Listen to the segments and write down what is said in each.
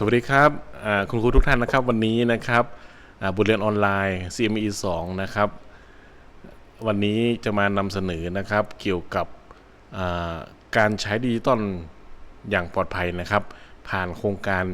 สวัสดีครับคุณครูทุกท่านนะครับวันนี้นะครับบทเรียนออนไลน์ CME 2 นะครับ วันนี้จะมานำเสนอนะครับเกี่ยวกับการใช้ดิจิตอลอย่างปลอดภัยนะครับ ผ่านโครงการ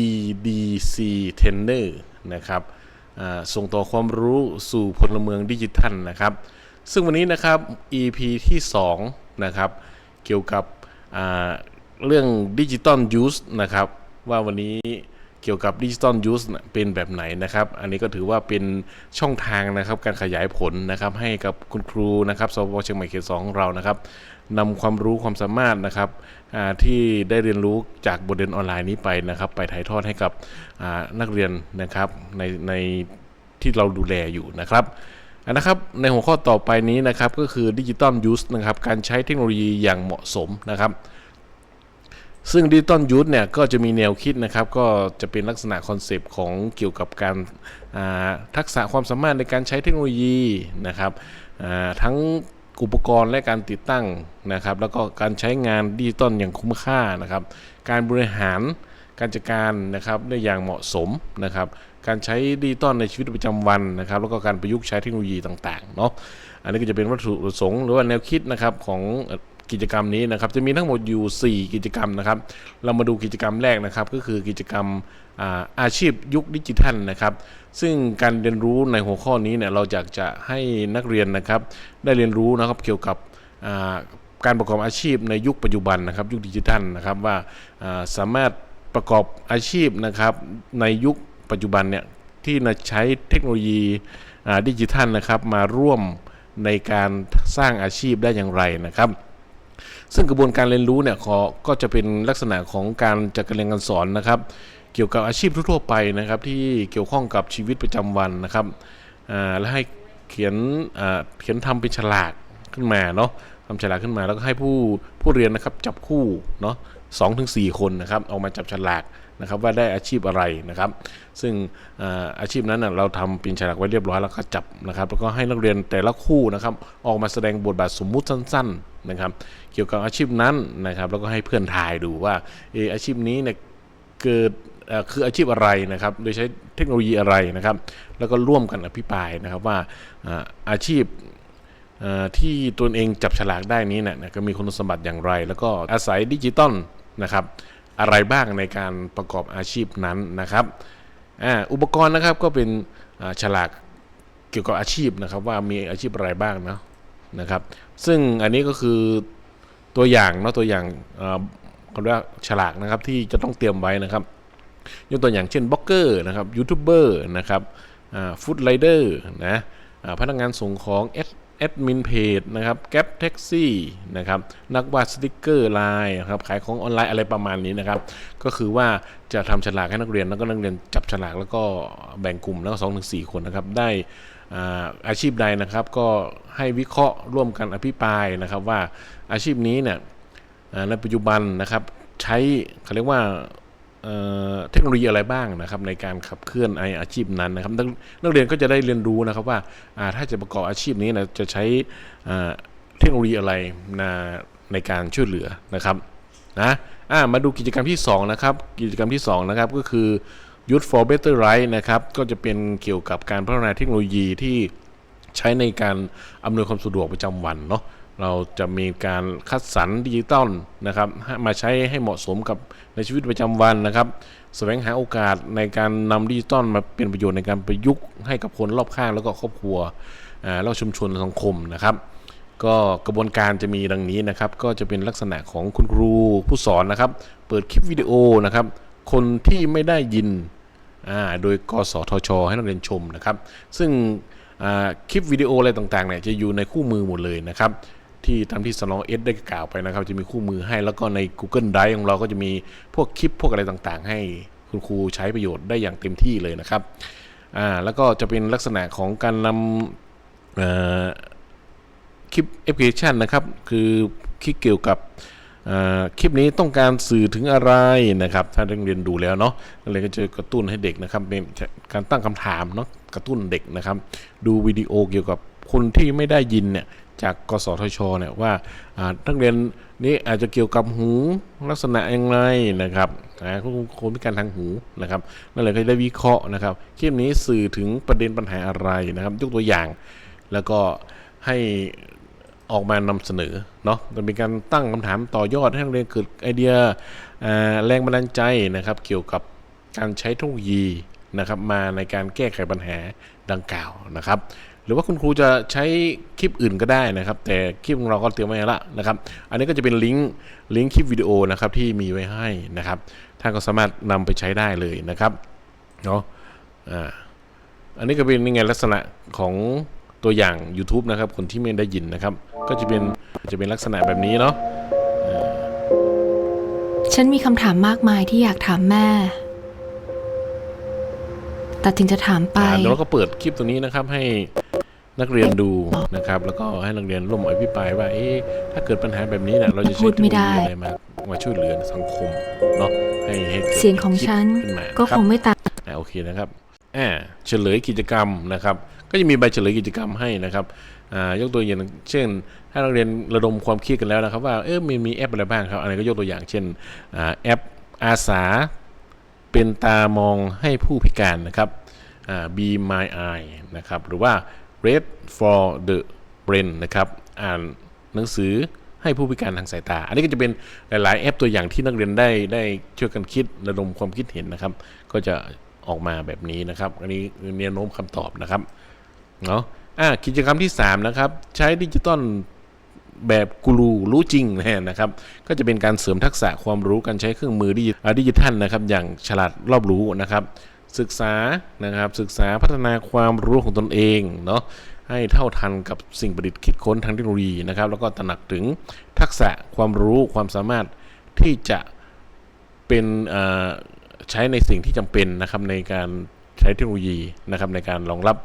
EDC Tender นะครับส่งต่อความรู้สู่พลเมืองดิจิทัลนะครับ ซึ่งวันนี้นะครับ EP ที่ 2 นะครับ เกี่ยวกับเรื่องดิจิตอลยูสนะครับ ว่าวันนี้เกี่ยวกับดิจิตอลยูสเป็นแบบไหนนะครับ อันนี้ก็ถือว่าเป็นช่องทางนะครับการขยายผลนะครับให้กับคุณครูนะครับสปเชียงใหม่เขตสองของเรานะครับนำความรู้ความสามารถนะครับที่ได้เรียนรู้จากบทเรียนออนไลน์นี้ไปนะครับ ไปถ่ายทอดให้กับนักเรียนนะครับในในที่เราดูแลอยู่นะครับนนะครับในหัวข้อต่อไปนี้นะครับก็คือดิจิตอลยูสนะครับการใช้เทคโนโลยีอย่างเหมาะสมนะครับ ซึ่งดิจิตอลยูสเนี่ยก็จะมีแนวคิดนะครับ ก็จะเป็นลักษณะคอนเซปต์ของเกี่ยวกับการาทักษะความสามารถในการใช้เทคโนโลยีนะครับทั้งอุปกรณ์และการติดตั้งนะครับ แล้วก็การใช้งานดิจิตอลอย่างคุ้มค่านะครับ การบริหารการจัดการนะครับได้อย่างเหมาะสมนะครับ การใช้ดิจิตอลในชีวิตประจำวันนะครับ แล้วก็การประยุกต์ใช้เทคโนโลยีต่างๆเนาะอันนี้ก็จะเป็นวัตถุประสงค์หรือว่าแนวคิดนะครับของ กิจกรรมนี้นะครับจะมีทั้งหมดอยู่ 4 กิจกรรมนะครับ เรามาดูกิจกรรมแรกนะครับ ก็คือกิจกรรมอาอาชีพยุคดิจิทัลนะครับ ซึ่งการเรียนรู้ในหัวข้อนี้เนี่ยเราอยากจะให้นักเรียนนะครับ ได้เรียนรู้นะครับเกี่ยวกับการประกอบอาชีพในยุคปัจจุบันนะครับ ยุคดิจิทัลนะครับว่าสามารถประกอบอาชีพนะครับในยุคปัจจุบันเนี่ยที่นะใช้เทคโนโลยีดิจิทัลนะครับมาร่วมในการสร้างอาชีพได้อย่างไรนะครับ ซึ่งกระบวนการเรียนรู้เนี่ยขอก็จะเป็นลักษณะของการจัดการเรียนการสอนนะครับ เกี่ยวกับอาชีพทั่วไปนะครับ ที่เกี่ยวข้องกับชีวิตประจำวันนะครับและให้เขียนเขียนทำเป็นฉลากขึ้นมาเนาะทำฉลากขึ้นมาแล้วก็ให้ผู้ผู้เรียนนะครับจับคู่เนาะสองถึงสี่คนนะครับออกมาจับฉลากนะครับว่าได้อาชีพอะไรนะครับ ซึ่งอาชีพนั้นเราทำเป็นฉลากไว้เรียบร้อยแล้วก็จับนะครับ แล้วก็ให้นักเรียนแต่ละคู่นะครับ ออกมาแสดงบทบาทสมมุติสั้น ๆ นะครับ เกี่ยวกับอาชีพนั้นนะครับ แล้วก็ให้เพื่อนทายดูว่าเอออาชีพนี้เนี่ยเกิดคืออาชีพอะไรนะครับ โดยใช้เทคโนโลยีอะไรนะครับ แล้วก็ร่วมกันอภิปรายนะครับว่าอาชีพที่ตนเองจับฉลากได้นี้เนี่ยนะก็มีคุณสมบัติอย่างไร แล้วก็อาศัยดิจิตอลนะครับ อะไรบ้างในการประกอบอาชีพนั้นนะครับอุปกรณ์นะครับก็เป็นฉลากเกี่ยวกับอาชีพนะครับ ว่ามีอาชีพอะไรบ้างเนาะ นะครับ ซึ่งอันนี้ก็คือตัวอย่างเนาะตัวอย่างเขาเรียกว่าฉลากนะครับที่จะต้องเตรียมไว้นะครับ ยกตัวอย่างเช่นบล็อกเกอร์นะครับยูทูบเบอร์นะครับฟู้ดไรเดอร์นะพนักงานส่งของแอดแอดมินเพจนะครับแก๊ปแท็กซี่นะครับนักวาดสติกเกอร์ไลน์นะครับขายของออนไลน์อะไรประมาณนี้นะครับ ก็คือว่าจะทำฉลากให้นักเรียนแล้วก็นักเรียนจับฉลากแล้วก็แบ่งกลุ่มแล้วก็สองถึงสี่คนนะครับได้ อาชีพใดนะครับก็ให้วิเคราะห์ร่วมกันอภิปรายนะครับว่าอาชีพนี้เนี่ยในปัจจุบันนะครับใช้เขาเรียกว่าเทคโนโลยีอะไรบ้างนะครับในการขับเคลื่อนไออาชีพนั้นนะครับนักนักเรียนก็จะได้เรียนรู้นะครับว่าถ้าจะประกอบอาชีพนี้นะจะใช้เทคโนโลยีอะไรนะในการช่วยเหลือนะครับนะมาดูกิจกรรมที่2นะครับกิจกรรมที่2นะครับก็คือ Youth for Better Right นะครับ ก็จะเป็นเกี่ยวกับการพัฒนาเทคโนโลยีที่ใช้ในการอำนวยความสะดวกประจำวันเนาะเราจะมีการคัดสรรดิจิตอลนะครับมาใช้ให้เหมาะสมกับในชีวิตประจำวันนะครับแสวงหาโอกาสในการนำดิจิตอลมาเป็นประโยชน์ในการประยุกต์ให้กับคนรอบข้างแล้วก็ครอบครัวแล้วก็ชุมชนสังคมนะครับ ก็กระบวนการจะมีดังนี้นะครับ ก็จะเป็นลักษณะของคุณครูผู้สอนนะครับ เปิดคลิปวิดีโอนะครับ คนที่ไม่ได้ยิน โดยกสทช ให้นักเรียนชมนะครับ ซึ่งคลิปวิดีโออะไรต่างๆเนี่ยจะอยู่ในคู่มือหมดเลยนะครับที่ตามที่สนองเอสได้กล่าวไปนะครับ จะมีคู่มือให้แล้วก็ใน Google Drive ของเราก็จะมีพวกคลิปพวกอะไรต่างๆ ให้คุณครูใช้ประโยชน์ได้อย่างเต็มที่เลยนะครับอ่าแล้วก็จะเป็นลักษณะของการนำคลิปแอปพลิเคชันนะครับ คือคลิปเกี่ยวกับ คลิปนี้ต้องการสื่อถึงอะไรนะครับ ถ้าเรียนดูแล้วเนาะนักเรียก็จะกระตุ้นให้เด็กนะครับเป็นการตั้งคำถามเนาะกระตุ้นเด็กนะครับ ดูวิดีโอเกี่ยวกับคนที่ไม่ได้ยินเนี่ยจากกสทชเนี่ยว่าอ่านักเรียนนี้อาจจะเกี่ยวกับหูลักษณะอย่างไรนะครับคนพิการทางหูนะครับนั่นเลยก็จะได้วิเคราะห์นะครับคลิปนี้สื่อถึงประเด็นปัญหาอะไรนะครับ ยกตัวอย่าง แล้วก็ให้ ออกมานำเสนอเนาะมันเป็นการตั้งคำถามต่อยอดให้นักเรียนเกิดไอเดียแรงบันดาลใจนะครับเกี่ยวกับการใช้เทคโนโลยีนะครับมาในการแก้ไขปัญหาดังกล่าวนะครับ หรือว่าคุณครูจะใช้คลิปอื่นก็ได้นะครับ แต่คลิปของเราก็เตรียมไว้แล้วนะครับ อันนี้ก็จะเป็นลิงก์ลิงก์คลิปวิดีโอนะครับที่มีไว้ให้นะครับท่านก็สามารถนำไปใช้ได้เลยนะครับเนาะอ่าอันนี้ก็เป็นยังไงลักษณะของ ตัวอย่าง YouTube นะครับ คนที่ไม่ได้ยินนะครับ ก็จะเป็นจะเป็นลักษณะแบบนี้เนาะฉันมีคำถามมากมายที่อยากถามแม่ แต่ถึงจะถามไปอ่าเดี๋ยวเราก็เปิดคลิปตัวนี้นะครับให้นักเรียนดูนะครับ แล้วก็ให้นักเรียนร่วมอภิปรายว่าเอ๊ะถ้าเกิดปัญหาแบบนี้เนี่ยเราจะใช้พูดไม่ได้เทคโนโลยีอะไรมามาช่วยเหลือสังคมเนาะให้ให้กิดเสียงของฉันคิดขึ้มาก็นะครับงไม่ต่างอ่าโอเคนะครับ อ่าเฉลยกิจกรรมนะครับ ก็จะมีใบเฉลยกิจกรรมให้นะครับยกตัวอย่างเช่น ถ้านักเรียนระดมความคิดกันแล้วนะครับ ว่าเออมีมีแอปอะไรบ้างครับอันนี้ก็ยกตัวอย่างเช่นอแอปอาสาเป็นตามองให้ผู้พิการนะครับอ่า Be My Eye นะครับ หรือว่า Read for the Brain นะครับอ่านหนังสือให้ผู้พิการทางสายตา อันนี้ก็จะเป็นหลาย ๆ แอปตัวอย่างที่นักเรียนได้ได้ช่วยกันคิดระดมความคิดเห็นนะครับ ก็จะ ออกมาแบบนี้นะครับ อันนี้แนวโน้มคำตอบนะครับเนาะอะกิจกรรมที่ 3 นะครับ ใช้ดิจิตอลแบบกูรูรู้จริงนะครับ ก็จะเป็นการเสริมทักษะความรู้การใช้เครื่องมือดิจิอ่าดิจิทัลนะครับ อย่างฉลาดรอบรู้นะครับ ศึกษานะครับศึกษาพัฒนาความรู้ของตนเองเนาะให้เท่าทันกับสิ่งประดิษฐ์คิดค้นทางเทคโนโลยีนะครับ แล้วก็ตระหนักถึงทักษะความรู้ความสามารถที่จะเป็นอ่อ ใช้ในสิ่งที่จำเป็นนะครับในการใช้เทคโนโลยีนะครับในการรองรับ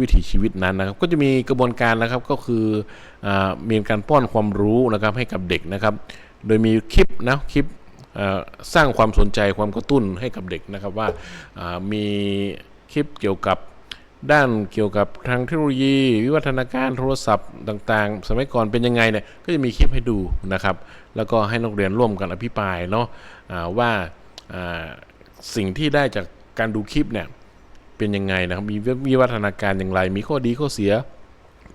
วิถีชีวิตนั้นนะครับก็จะมีกระบวนการนะครับก็คืออมีการป้อนความรู้นะครับให้กับเด็กนะครับ โดยมีคลิปนะคลิปสร้างความสนใจความกระตุ้นให้กับเด็กนะครับว่ามีคลิปเกี่ยวกับด้านเกี่ยวกับทางเทคโนโลยี วิวัฒนาการโทรศัพท์ต่างๆ สมัยก่อนเป็นยังไงเนี่ยก็จะมีคลิปให้ดูนะครับ แล้วก็ให้นักเรียนร่วมกันอภิปรายเนาะอ่าว่าอ่า สิ่งที่ได้จากการดูคลิปเนี่ยเป็นยังไงนะครับ มีวิวัฒนาการอย่างไร มีข้อดีข้อเสีย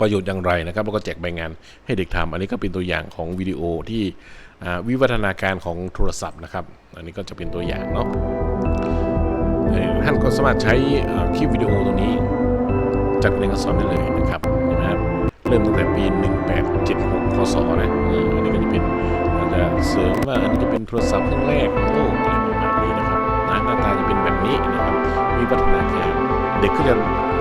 ประโยชน์อย่างไรนะครับแล้วก็แจกใบงานให้เด็กทำอันนี้ก็เป็นตัวอย่างของวิดีโอที่วิวัฒนาการของโทรศัพท์นะครับ อันนี้ก็จะเป็นตัวอย่างเนาะท่านก็สามารถใช้คลิปวิดีโอตัวนี้จากเรียนการสอนได้เลยนะครับนะครับ เริ่มตั้งแต่ปี 1876พศนะเอออันนี้ก็จะเป็นอาจจะเสริมว่าอันนี้จะเป็นโทรศัพท์เครื่องแรกของโลก นะหน้าตาจะเป็นแบบนี้นะครับมีวัฒนาการเด็กก็จะ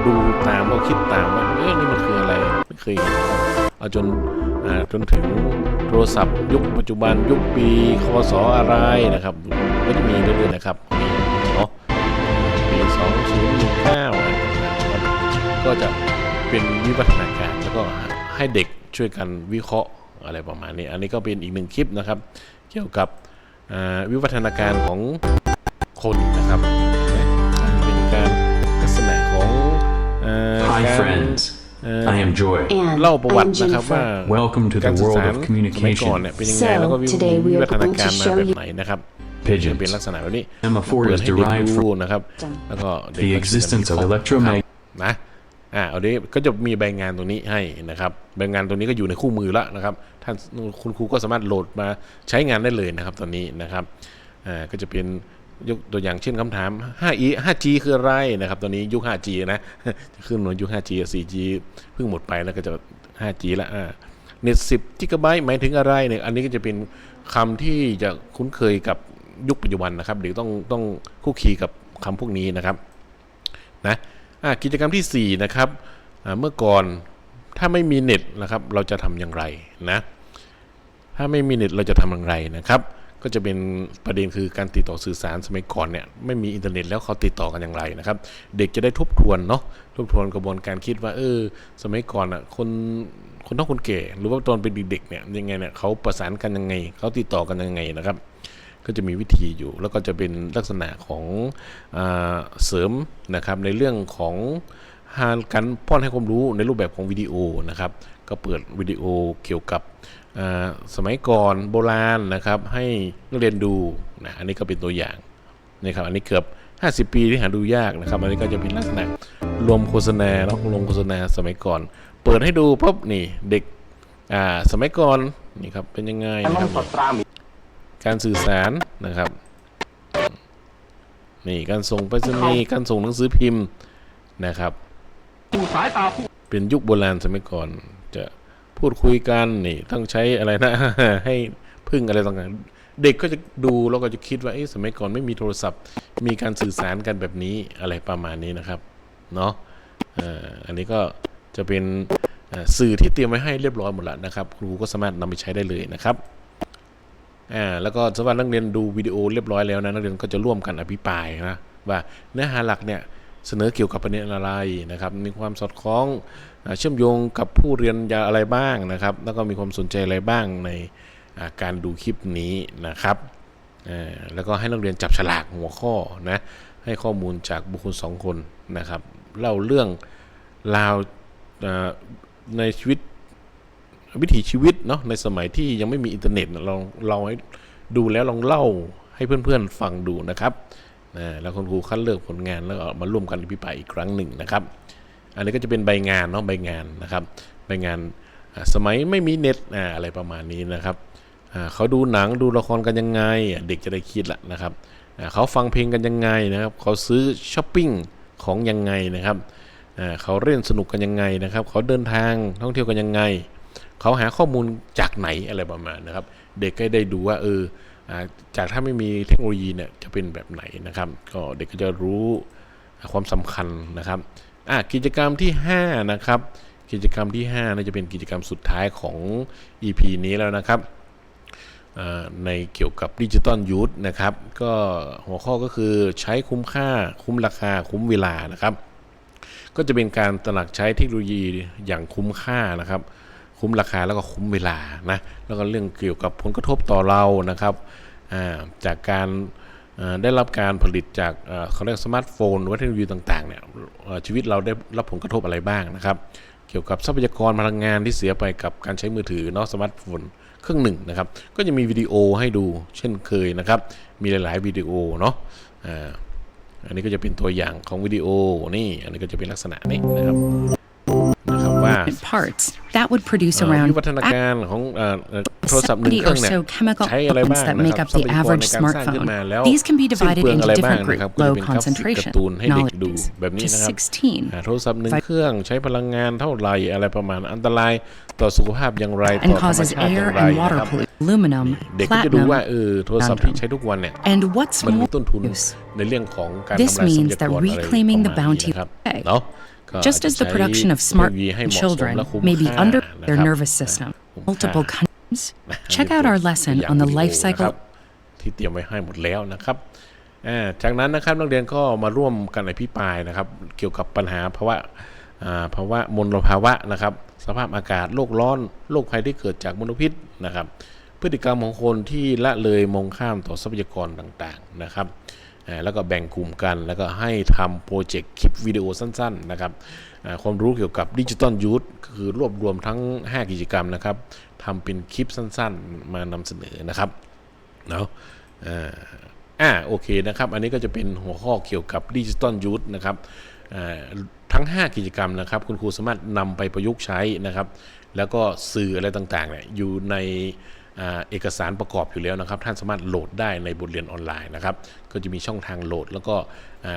ดูตามแล้วคิดตามว่าเอ๊ะนี่มันคืออะไรไม่เคยเห็นเอาจนาจนถึงโทรศัพท์ ยุคปัจจุบันยุคปีคศอะไรนะครับก็จะมีเรื่อยๆนะครับมีเนาะปี 2019นะครับก็จะเป็นวิวัฒนาการแล้วก็ให้เด็กช่วยกันวิเคราะห์อะไรประมาณนี้ อันนี้ก็เป็นอีกหนึ่งคลิปนะครับ เกี่ยวกับวิวัฒนาการของ คนนะครับนะเป็นการลักษณะของอ่า Hi, การ friends. Uh, I am Joy. And เล่าประวัติ I'm นะครับว่า Jennifer. Welcome to the การสื่อ world สาร of สมัยก่อน communication. เนี่ยเป็นยังไง So, แล้วก็วิ today we วิ are วัฒนา going to การมา show แบบ you ไหนนะครับ Pigeons. จะเป็นลักษณะแบบนี้ Semaphore เปิด is ให้เด็ก derived ดู from นะครับแล้วก็เด็ก the ก็จะ existence of วิเคราะห์ electromagnetic นะอ่าเอานี้ก็จะมีใบงานตัวนี้ให้นะครับใบงานตัวนี้ก็อยู่ในคู่มือแล้วนะครับท่านคุณครูก็สามารถโหลดมาใช้งานได้เลยนะครับตอนนี้นะครับอ่าก็จะเป็น ยกตัวอย่างเช่นคำถาม 5e 5G คืออะไรนะครับ ตอนนี้ยุค 5G นะจะขึ้นมายุค 5G 4G เพิ่งหมดไปแล้วก็จะ 5G ละอ่าเน็ต10กิกะไบต์หมายถึงอะไรเนี่ย อันนี้ก็จะเป็นคำที่จะคุ้นเคยกับยุคปัจจุบันนะครับ เด็กต้องต้องคุกคีกับคำพวกนี้นะครับนะอะกิจกรรมที่ 4 นะครับอ่าเมื่อก่อนถ้าไม่มีเน็ตนะครับ เราจะทำอย่างไรนะ ถ้าไม่มีเน็ตเราจะทำอย่างไรนะครับ ก็จะเป็นประเด็นคือการติดต่อสื่อสารสมัยก่อนเนี่ยไม่มีอินเทอร์เน็ตแล้วเขาติดต่อกันอย่างไรนะครับ เด็กจะได้ทบทวนเนาะทบทวนกระบวนการคิดว่าเออ สมัยก่อนอะคนคนเฒ่าคนแก่หรือว่าตอนเป็นเด็กๆเนี่ยยังไงเนี่ยเขาประสานกันยังไงเขาติดต่อกันยังไงนะครับ ก็จะมีวิธีอยู่แล้วก็จะเป็นลักษณะของอเสริมนะครับในเรื่องของหาการป้อนให้ความรู้ในรูปแบบของวิดีโอนะครับ ก็เปิดวิดีโอเกี่ยวกับ สมัยก่อนโบราณนะครับ ให้นักเรียนดูนะอันนี้ก็เป็นตัวอย่างนะครับอันนี้เกือบ 50 ปีที่หาดูยากนะครับ อันนี้ก็จะเป็นลักษณะรวมโฆษณาเนาะรวมโฆษณาสมัยก่อน เปิดให้ดูปุ๊บนี่เด็กอ่าสมัยก่อนนี่ครับเป็นยังไงนะครับการสื่อสารนะครับนี่การส่งไปรษณีย์การส่งหนังสือพิมพ์นะครับเป็นยุคโบราณสมัยก่อน พูดคุยกันนี่ต้องใช้อะไรนะ ให้พึ่งอะไรต่างๆ เด็กก็จะดูแล้วก็จะคิดว่าเอ๊ะสมัยก่อนไม่มีโทรศัพท์ มีการสื่อสารกันแบบนี้อะไรประมาณนี้นะครับเนาะอันนี้ก็จะเป็นสื่อที่เตรียมไว้ให้เรียบร้อยหมดแล้วนะครับ ครูก็สามารถนำไปใช้ได้เลยนะครับอ่าแล้วก็สำหรับนักเรียนดูวิดีโอเรียบร้อยแล้วนะนักเรียนก็จะร่วมกันอภิปรายนะว่าเนื้อหาหลักเนี่ย เสนอเกี่ยวกับประเด็นอะไรนะครับมีความสอดคล้องเชื่อมโยงกับผู้เรียนยาอะไรบ้างนะครับ แล้วก็มีความสนใจอะไรบ้างในการดูคลิปนี้นะครับแล้วก็ให้นักเรียนจับฉลากหัวข้อนะให้ข้อมูลจากบุคคลสองคนนะครับเล่าเรื่องราวในชีวิตวิถีชีวิตเนาะในสมัยที่ยังไม่มีอินเทอร์เน็ตลองเราให้ดูแล้วลองเล่าให้เพื่อนๆฟังดูนะครับ นะแล้วคุณครูคัดเลือกผลงานแล้วก็มาร่วมกันอภิปรายอีกครั้งหนึ่งนะครับ อันนี้ก็จะเป็นใบงานเนาะใบงานนะครับใบงานสมัยไม่มีเน็ตอะไรประมาณนี้นะครับเขาดูหนังดูละครกันยังไง เด็กจะได้คิดละนะครับเขาฟังเพลงกันยังไงนะครับเขาซื้อช้อปปิ้งของยังไงนะครับเขาเล่นสนุกกันยังไงนะครับ เขาเดินทางท่องเที่ยวกันยังไง เขาหาข้อมูลจากไหนอะไรประมาณนะครับ เด็กก็ได้ดูว่าเออ จากถ้าไม่มีเทคโนโลยีเนี่ยจะเป็นแบบไหนนะครับ ก็เด็กก็จะรู้ความสำคัญนะครับกิจกรรมที่ 5 นะครับ กิจกรรมที่5น่าจะเป็นกิจกรรมสุดท้ายของ EP นี้แล้วนะครับในเกี่ยวกับดิจิตอลยูทนะครับ ก็หัวข้อก็คือใช้คุ้มค่าคุ้มราคาคุ้มเวลานะครับ ก็จะเป็นการตระหนักใช้เทคโนโลยีอย่างคุ้มค่านะครับ คุ้มราคาแล้วก็คุ้มเวลานะแล้วก็เรื่องเกี่ยวกับผลกระทบต่อเรานะครับจากการได้รับการผลิตจากเขาเรียกสมาร์ทโฟนว่าเทคโนโลยีต่างๆเนี่ยชีวิตเราได้รับผลกระทบอะไรบ้างนะครับ เกี่ยวกับทรัพยากรพลังงานที่เสียไปกับการใช้มือถือเนาะสมาร์ทโฟนเครื่องหนึ่งนะครับ ก็จะมีวิดีโอให้ดูเช่นเคยนะครับ มีหลายๆวิดีโอเนาะอันนี้ก็จะเป็นตัวอย่างของวิดีโอนี่ อันนี้ก็จะเป็นลักษณะนี้นะครับ นะครับว่า parts that would produce เอ่อ around วิวัฒนาการของเอ่อเอ่อโทรศัพท์หนึ่ง70เครื่อ or งเนี่ย so chemical ใช้อะไรบ้าง elements that นะ make ครับ up ทรัพ the ยากร average ในการสร้างขึ้น smartphone. มาแล้ว These can be สิ้น divided เปลือง into อะไรบ้าง different นะครับ groups, ก็จะ low เป็นกราฟิก concentration การ์ตูนให้เด็กดู knowledge แบบนี้ to นะครับ16อ่าโทรศัพท์หนึ่งเครื่องใช้พลังงานเท่าไหร่อะไรประมาณอันตรายต่อสุขภาพอย่างไร and ต่อธรรม causes ชาติอย่า air งไร and นะ water ครับ pollution, aluminum, เด็กก็จะดูว่า platinum, เออโทรศัพท์ที่ใช้ทุกวันเนี่ย and what's มันมี more, ต้นทุน use. ในเรื่องของการ This ทำลายทรัพ means ยาก that รอะไร reclaiming the ประมาณนี้ bounty นะครับ of egg, เนาะก็ just as the อาจจะ production of ใช้ smart เทคโนโลยีให้เหมาะสม children และคุ้ม may be ค่า under นะ their ครับ nervous system. คุ้มค่า Multiple countries. Check out our lesson ตัวอย่าง on the วิดีโอ life นะค cycle รับที่เตรียมไว้ให้หมดแล้วนะครับอ่าจากนั้นนะครับนักเรียนก็มาร่วมกันอภิปรายนะครับ เกี่ยวกับปัญหาภาวะอ่าภาวะมลภาวะนะครับ สภาพอากาศโลกร้อนโรคภัยที่เกิดจากมลพิษนะครับ พฤติกรรมของคนที่ละเลยมองข้ามต่อทรัพยากรต่างๆนะครับอ่า แล้วก็แบ่งกลุ่มกัน แล้วก็ให้ทำโปรเจกต์คลิปวิดีโอสั้นๆนะครับความรู้เกี่ยวกับดิจิตอลยูทคือรวบรวมทั้ง 5 กิจกรรมนะครับทำเป็นคลิปสั้นๆ มานำเสนอนะครับเนาะอ่าโอเคนะครับ อันนี้ก็จะเป็นหัวข้อเกี่ยวกับดิจิตอลยูทนะครับทั้ง 5 กิจกรรมนะครับ คุณครูสามารถนำไปประยุกต์ใช้นะครับ แล้วก็สื่ออะไรต่างๆเนี่ยอยู่ใน เอกสารประกอบอยู่แล้วนะครับ ท่านสามารถโหลดได้ในบทเรียนออนไลน์นะครับ ก็จะมีช่องทางโหลด แล้วก็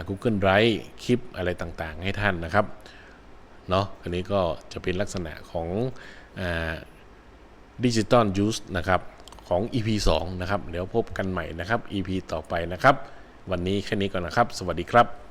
Google Drive คลิปอะไรต่างๆ ให้ท่านนะครับเนาะอันนี้ก็จะเป็นลักษณะของดิจิตอลยูสนะครับของ EP 2 นะครับ เดี๋ยวพบกันใหม่นะครับ EP ต่อไปนะครับ วันนี้แค่นี้ก่อนนะครับ สวัสดีครับ